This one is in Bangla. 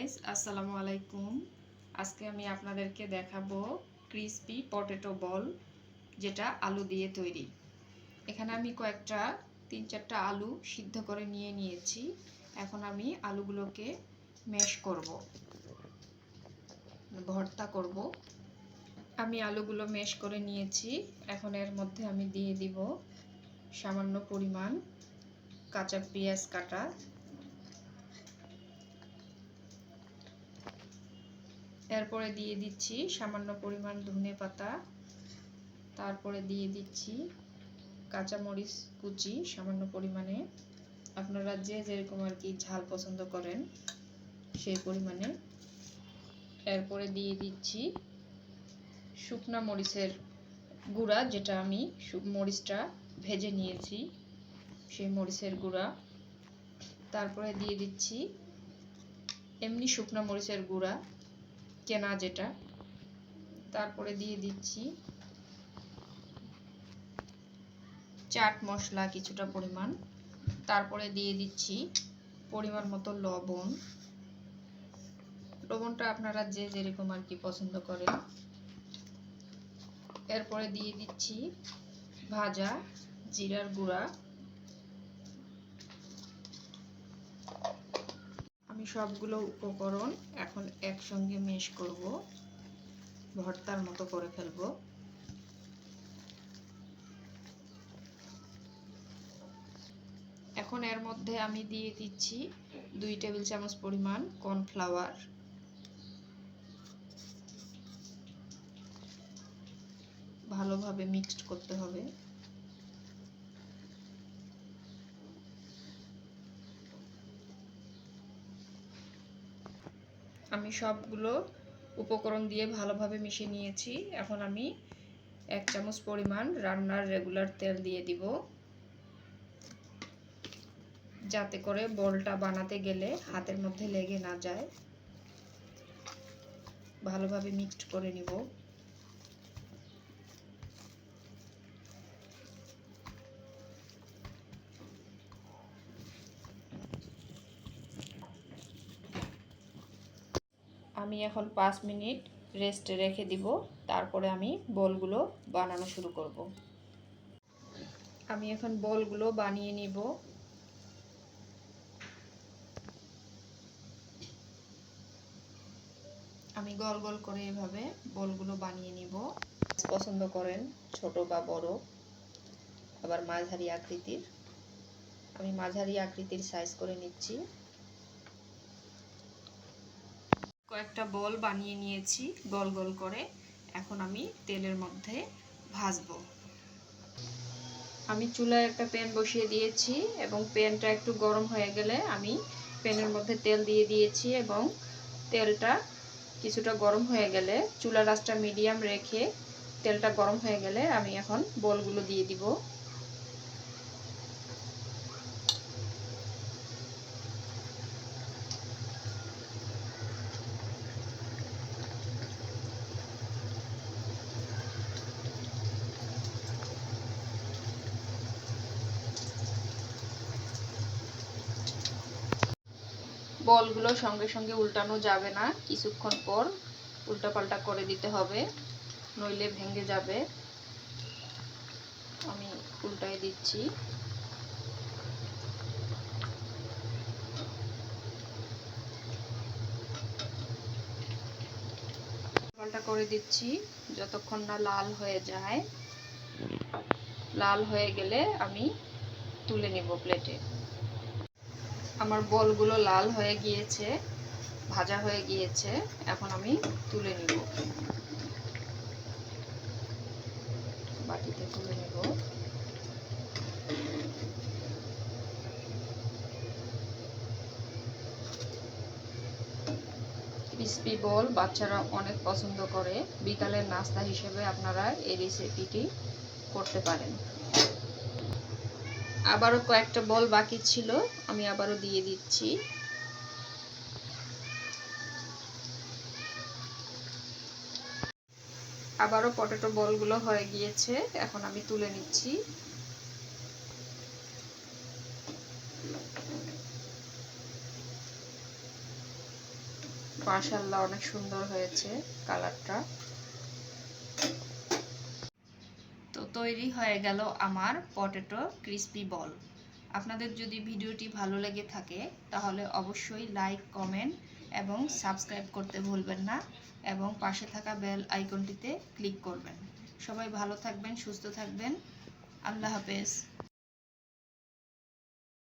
গাইস আসসালামু আলাইকুম। আজকে আমি আপনাদেরকে দেখাবো ক্রিসপি পটেটো বল যেটা আলু দিয়ে তৈরি। এখানে আমি কয়েকটা, তিন চারটা আলু সিদ্ধ করে নিয়ে নিয়েছি। এখন আমি আলুগুলোকে ম্যাশ করব। ভর্তা করব। আমি আলুগুলো ম্যাশ করে নিয়েছি। এখন এর মধ্যে আমি দিয়ে দিব সামান্য পরিমাণ কাঁচা পেঁয়াজ কাটা এরপরে দিয়ে দিচ্ছি সামান্য পরিমাণ ধনে পাতা। তারপরে দিয়ে দিচ্ছি কাঁচামরিচ কুচি সামান্য পরিমাণে। আপনারা যে যেরকম আর কি ঝাল পছন্দ করেন সেই পরিমাণে। এরপরে দিয়ে দিচ্ছি শুকনা মরিচের গুঁড়া, যেটা আমি মরিচটা ভেজে নিয়েছি সেই মরিচের গুঁড়া। তারপরে দিয়ে দিচ্ছি এমনি শুকনা মরিচের গুঁড়া। কেনা যেটা। তারপরে দিয়ে দিচ্ছি চাট মশলা কিছুটা পরিমাণ। তারপরে দিয়ে দিচ্ছি পরিমাণ মতো লবণ। লবণটা আপনারা যে যেরকম আর কি পছন্দ করেন। এরপরে দিয়ে দিচ্ছি ভাজা জিরার গুঁড়া। আমি সবগুলো উপকরণ এখন একসঙ্গে মেশ করব। ভর্তার মতো করে ফেলব। এখন এর মধ্যে আমি দিয়ে দিচ্ছি দুই টেবিল চামচ পরিমাণ কর্নফ্লাওয়ার। ভালোভাবে মিক্সড করতে হবে। আমি সবগুলো উপকরণ দিয়ে ভালোভাবে মিশে নিয়েছি। এখন আমি এক চামচ পরিমাণ রান্নার রেগুলার তেল দিয়ে দিব। যাতে করে বলটা বানাতে গেলে হাতের মধ্যে লেগে না যায়। ভালোভাবে মিক্সড করে নিব। আমি এখন পাঁচ মিনিট রেস্টে রেখে দিব। তারপরে আমি বলগুলো বানানো শুরু করব। আমি এখন বলগুলো বানিয়ে নিব। আমি গোল গোল করে এভাবে বলগুলো বানিয়ে নিব। পছন্দ করেন ছোট বা বড়, আবার মাঝারি আকৃতির। আমি মাঝারি আকৃতির সাইজ করে নিচ্ছি। কয়েকটা বল বানিয়ে নিয়েছি, গোল গোল করে। এখন আমি তেলের মধ্যে ভাজবো। আমি চুলায় একটা প্যান বসিয়ে দিয়েছি এবং প্যানটা একটু গরম হয়ে গেলে আমি প্যানের মধ্যে তেল দিয়ে দিয়েছি এবং তেলটা কিছুটা গরম হয়ে গেলে চুলা রাসটা মিডিয়াম রেখে তেলটা গরম হয়ে গেলে আমি এখন বলগুলো দিয়ে দিব। বলগুলো সঙ্গে সঙ্গে উল্টানো যাবে না। কিছুক্ষণ পর উল্টাপাল্টা করে দিতে হবে, নইলে ভেঙে যাবে। আমি উল্টাই দিচ্ছি। পাল্টা করে দিচ্ছি, যতক্ষণ না লাল হয়ে যায়। লাল হয়ে গেলে আমি তুলে নিব প্লেটে আমার বলগুলো লাল হয়ে গিয়েছে, ভাজা হয়ে গিয়েছে, এখন আমি তুলে নিব। বাটিতে তুলে নিব। ক্রিসপি বল বাচ্চারা অনেক পছন্দ করে। বিকালের নাস্তা হিসেবে আপনারা এই রেসিপিটি করতে পারেন। আবারও কয়েকটা বল বাকি ছিল, আমি আবারও দিয়ে দিচ্ছি। আবারও পটেটো বলগুলো হয়ে গিয়েছে, এখন আমি তুলে নিচ্ছি। মাশাল্লাহ অনেক সুন্দর হয়েছে কালারটা। তৈরি হয়ে গেল আমার পটেটো ক্রিস্পি বল। আপনাদের যদি ভিডিওটি ভালো লেগে থাকে, তাহলে অবশ্যই লাইক, কমেন্ট এবং সাবস্ক্রাইব করতে ভুলবেন না এবং পাশে থাকা বেল আইকনটিতে ক্লিক করবেন। সবাই ভালো থাকবেন, সুস্থ থাকবেন। আল্লাহ হাফেজ।